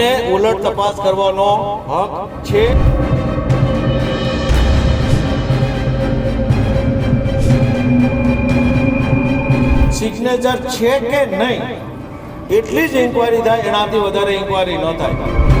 અમને ઉલટ તપાસ કરવાનો હક છે. સિગ્નેચર છે કે નહીં? એટલી જ ઇન્કવાયરી થાય, એનાથી વધારે ઇન્કવાયરી ન થાય.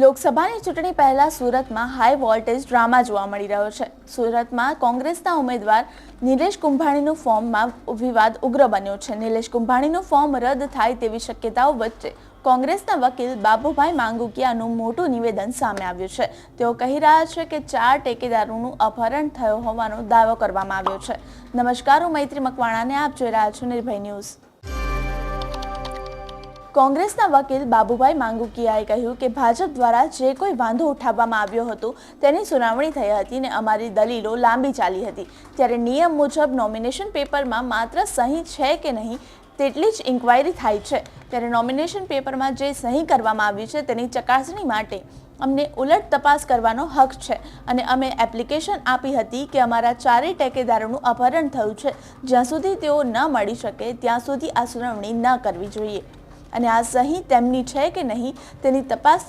લોકસભાની ચૂંટણી પહેલા સુરતમાં હાઈ વોલ્ટેજ ડ્રામા જોવા મળી રહ્યો છે. સુરતમાં કોંગ્રેસના ઉમેદવાર નિલેશ કુંભાણીનું ફોર્મમાં વિવાદ ઉગ્ર બન્યો છે. નિલેશ કુંભાણીનું ફોર્મ રદ થાય તેવી શક્યતાઓ વચ્ચે કોંગ્રેસના વકીલ બાબુભાઈ માંગુકિયાનું મોટું નિવેદન સામે આવ્યું છે. તેઓ કહી રહ્યા છે કે ચાર ટેકેદારોનું અપહરણ થયો હોવાનો દાવો કરવામાં આવ્યો છે. નમસ્કાર, હું મૈત્રી મકવાણાને આપ જોઈ રહ્યા છો નિર્ભય ન્યૂઝ. કોંગ્રેસના વકીલ બાબુભાઈ માંગુકિયાએ કહ્યું કે ભાજપ દ્વારા જે કોઈ વાંધો ઉઠાવવામાં આવ્યો હતો, તેની સુનાવણી થઈ હતી ને અમારી દલીલો લાંબી ચાલી હતી. ત્યારે નિયમ મુજબ નોમિનેશન પેપરમાં માત્ર સહી છે કે નહીં, તેટલી જ ઇન્ક્વાયરી થાય છે. ત્યારે નોમિનેશન પેપરમાં જે સહી કરવામાં આવી છે, તેની ચકાસણી માટે અમને ઉલટ તપાસ કરવાનો હક છે અને અમે એપ્લિકેશન આપી હતી કે અમારા ચારેય ટેકેદારોનું અપહરણ થયું છે. જ્યાં સુધી તેઓ ન મળી શકે, ત્યાં સુધી આ સુનાવણી ન કરવી જોઈએ. અને આ સહી તેમની છે કે નહીં તેની તપાસ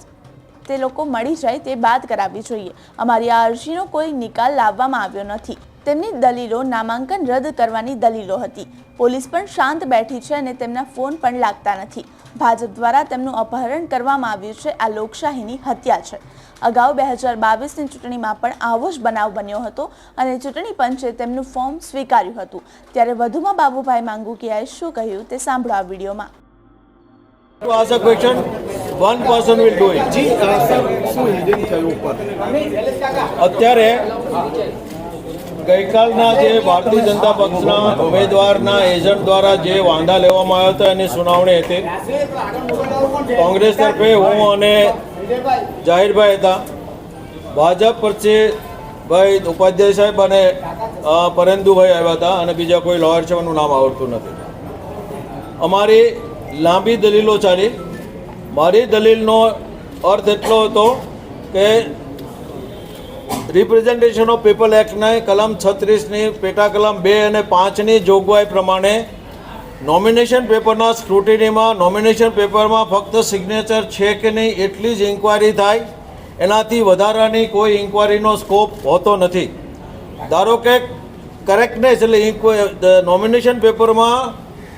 તે લોકો મળી જાય તે બાદ કરાવવી જોઈએ. અમારી આ અરજીનો કોઈ નિકાલ લાવવામાં આવ્યો નથી. તેમની દલીલો નામાંકન રદ કરવાની દલીલો હતી. પોલીસ પણ શાંત બેઠી છે અને તેમના ફોન પણ લાગતા નથી. ભાજપ દ્વારા તેમનું અપહરણ કરવામાં આવ્યું છે. આ લોકશાહીની હત્યા છે. અગાઉ બે હજાર બાવીસની ચૂંટણીમાં પણ આવો જ બનાવ બન્યો હતો અને ચૂંટણી પંચે તેમનું ફોર્મ સ્વીકાર્યું હતું. ત્યારે વધુમાં બાબુભાઈ માંગુકિયાએ શું કહ્યું તે સાંભળો આ વિડીયોમાં. To ask a question, one person will do it. જી શું હિડિંગ થયું ઉપર? અત્યારે ગઈકાલના જે ભારતીય જનતા પક્ષના ઉમેદવારના એજન્ટ દ્વારા જે વાંધા લેવામાં આવ્યા હતા એની સુનાવણી હતી. કોંગ્રેસ તરફે હું અને જાહેરભાઈ હતા. ભાજપ પરથી ભાઈ ઉપાધ્યાય સાહેબ અને પરેન્દુભાઈ આવ્યા હતા અને બીજા કોઈ લોયર છે એનું નામ આવડતું નથી. અમારી લાંબી દલીલો ચાલી. મારી દલીલનો અર્થ એટલો હતો કે રિપ્રેઝન્ટેશન ઓફ પીપલ એક્ટને કલમ છત્રીસની પેટા કલમ બે અને પાંચની જોગવાઈ પ્રમાણે નોમિનેશન પેપરના સ્ક્રુટિનીમાં નોમિનેશન પેપરમાં ફક્ત સિગ્નેચર છે કે નહીં એટલી જ ઇન્ક્વાયરી થાય. એનાથી વધારાની કોઈ ઇન્ક્વાયરીનો સ્કોપ હોતો નથી. ધારો કે કરેક્ટનેસ એટલે નોમિનેશન પેપરમાં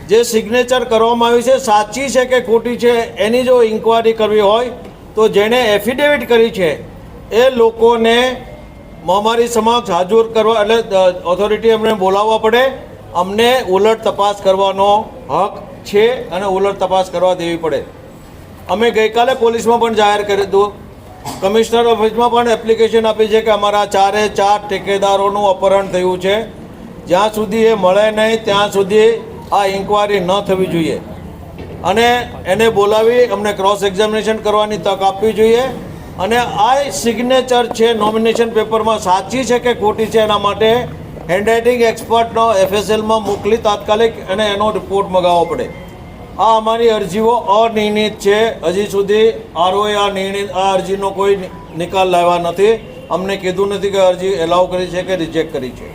જે સિગ્નેચર કરવામાં આવી છે, સાચી છે કે ખોટી છે, એની જો ઇન્ક્વાયરી કરવી હોય, તો જેણે એફિડેવિટ કરી છે, એ લોકોને મહામારી સમક્ષ હાજર કરવા એટલે ઓથોરિટી અમને બોલાવવા પડે. અમને ઉલટ તપાસ કરવાનો હક છે અને ઉલટ તપાસ કરવા દેવી પડે. અમે ગઈકાલે પોલીસમાં પણ જાહેર કર્યું હતું. કમિશનર ઓફિસમાં પણ એપ્લિકેશન આપી છે કે અમારા ચારે ચાર ઠેકેદારોનું અપહરણ થયું છે. જ્યાં સુધી એ મળે નહીં, ત્યાં સુધી આ ઇન્કવાયરી ન થવી જોઈએ. અને એને બોલાવી અમને ક્રોસ એક્ઝામિનેશન કરવાની તક આપવી જોઈએ. અને આ સિગ્નેચર છે નોમિનેશન પેપરમાં સાચી છે કે ખોટી છે એના માટે હેન્ડરાઇટિંગ એક્સપર્ટનો એફએસએલમાં મોકલી તાત્કાલિક અને એનો રિપોર્ટ મગાવવો પડે. આ અમારી અરજીઓ અનિર્ણિત છે. હજી સુધી આરઓએ આ નિર્ણય આ અરજીનો કોઈ નિકાલ લાવ્યા નથી. અમને કીધું નથી કે અરજી એલાઉ કરી છે કે રિજેક્ટ કરી છે.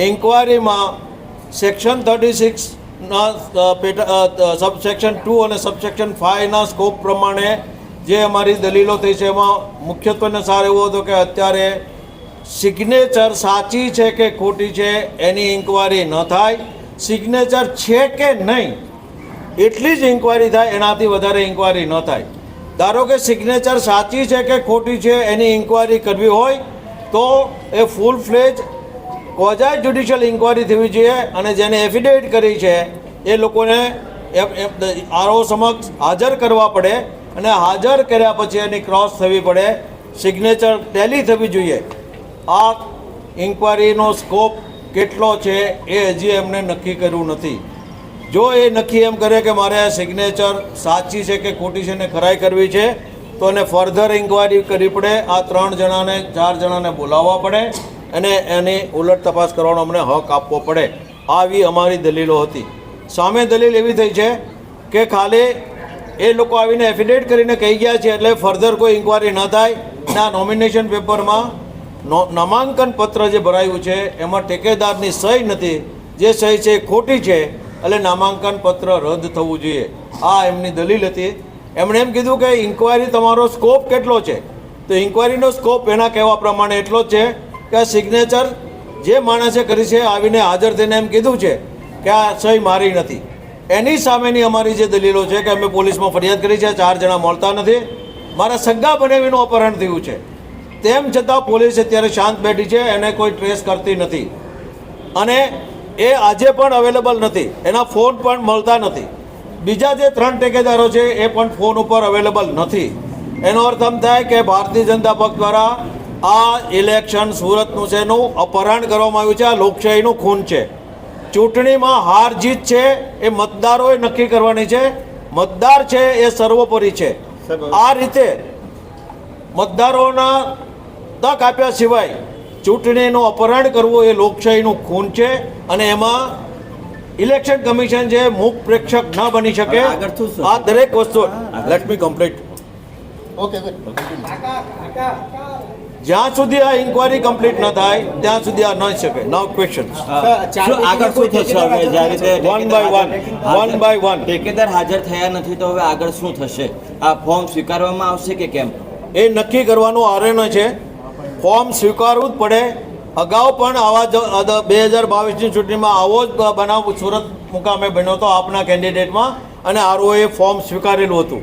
ઇન્કવાયરીમાં સેક્શન થર્ટી સિક્સના પેટા સબસેક્શન ટુ અને સબસેક્શન ફાઇવના સ્કોપ પ્રમાણે જે અમારી દલીલો થઈ છે, એમાં મુખ્યત્વે સાર એવો હતો કે અત્યારે સિગ્નેચર સાચી છે કે ખોટી છે, એની ઇન્કવાયરી ન થાય. સિગ્નેચર છે કે નહીં, એટલી જ ઇન્કવાયરી થાય, એનાથી વધારે ઇન્કવાયરી ન થાય. ધારો કે સિગ્નેચર સાચી છે કે ખોટી છે, એની ઇન્કવાયરી કરવી હોય, તો એ ફૂલ ફ્લેજ કોઝાય જ્યુડિશિયલ ઇન્કવાયરી થવી જોઈએ અને જેને એફિડેવિટ કરી છે, એ લોકોને આરઓ સમક્ષ હાજર કરવા પડે અને હાજર કર્યા પછી એની ક્રોસ થવી પડે. સિગ્નેચર ટેલી થવી જોઈએ. આ ઇન્કવાયરીનો સ્કોપ કેટલો છે એ હજી એમને નક્કી કર્યું નથી. જો એ નક્કી એમ કરે કે મારે આ સિગ્નેચર સાચી છે કે ખોટી છે ને ખરાઈ કરવી છે, તો એને ફર્ધર ઇન્કવાયરી કરવી પડે. આ ત્રણ જણાને, ચાર જણાને બોલાવવા પડે. અને એની ઉલટ તપાસ કરવાનો અમને હક આપવો પડે. આવી અમારી દલીલો હતી. સામે દલીલ એવી થઈ છે કે ખાલી એ લોકો આવીને એફિડેવિટ કરીને કહી ગયા છે એટલે ફર્ધર કોઈ ઇન્કવાયરી ન થાય. આ નોમિનેશન પેપરમાં નો- નામાંકન પત્ર જે ભરાયું છે, એમાં ટેકેદારની સહી નથી. જે સહી છે એ ખોટી છે, એટલે નામાંકન પત્ર રદ થવું જોઈએ. આ એમની દલીલ હતી. એમણે એમ કીધું કે ઇન્કવાયરી તમારો સ્કોપ કેટલો છે? તો ઇન્કવાયરીનો સ્કોપ એના કહેવા પ્રમાણે એટલો જ છે કે સિગ્નેચર જે માણસે કરી છે, આવીને હાજર થઈને એમ કીધું છે કે આ સહી મારી નથી. એની સામેની અમારી જે દલીલો છે કે અમે પોલીસમાં ફરિયાદ કરી છે, ચાર જણા મળતા નથી. મારા સગા બનેવીનું અપહરણ થયું છે. તેમ છતાં પોલીસ અત્યારે શાંત બેઠી છે, એને કોઈ ટ્રેસ કરતી નથી. અને એ આજે પણ અવેલેબલ નથી. એના ફોન પણ મળતા નથી. બીજા જે ત્રણ ટેકેદારો છે, એ પણ ફોન ઉપર અવેલેબલ નથી. એનો અર્થ એમ થાય કે ભારતીય જનતા પક્ષ દ્વારા આ ઇલેક્શન સુરતનું છે એનું અપહરણ કરવામાં આવ્યું છે આ લોકશાહીનું ખૂન છે. ચૂંટણીમાં હાર જીત છે એ મતદારોએ નક્કી કરવાની છે. મતદાર છે એ સર્વોપરી છે. આ રીતે મતદારોના તક આપ્યા સિવાય ચૂંટણીનું અપહરણ કરવું એ લોકશાહીનું ખૂન છે અને એમાં ઇલેક્શન કમિશન જે મૂક પ્રેક્ષક ન બની શકે? આ દરેક વસ્તુ લેટ મી કમ્પ્લીટ good. જ્યાં સુધી આ ઇન્કવાયરી કમ્પ્લીટ ન થાય ત્યાં સુધી આ ન શકે. નાવ ક્વેશ્ચન આગળ શું થશે હવે? જ્યારે one by one one by one ઠેકેદાર હાજર થયા નથી તો હવે આગળ શું થશે? આ ફોર્મ સ્વીકારવામાં આવશે કે કેમ? એ નક્કી કરવાનું આરણ્ય છે. ફોર્મ સ્વીકારવું જ પડે. અગાઉ પણ આવા બે હજાર બાવીસની ચૂંટણીમાં આવો જ બનાવ સુરત મુકામે બન્યો હતો આપના કેન્ડિડેટમાં અને આરઓએ ફોર્મ સ્વીકારેલું હતું.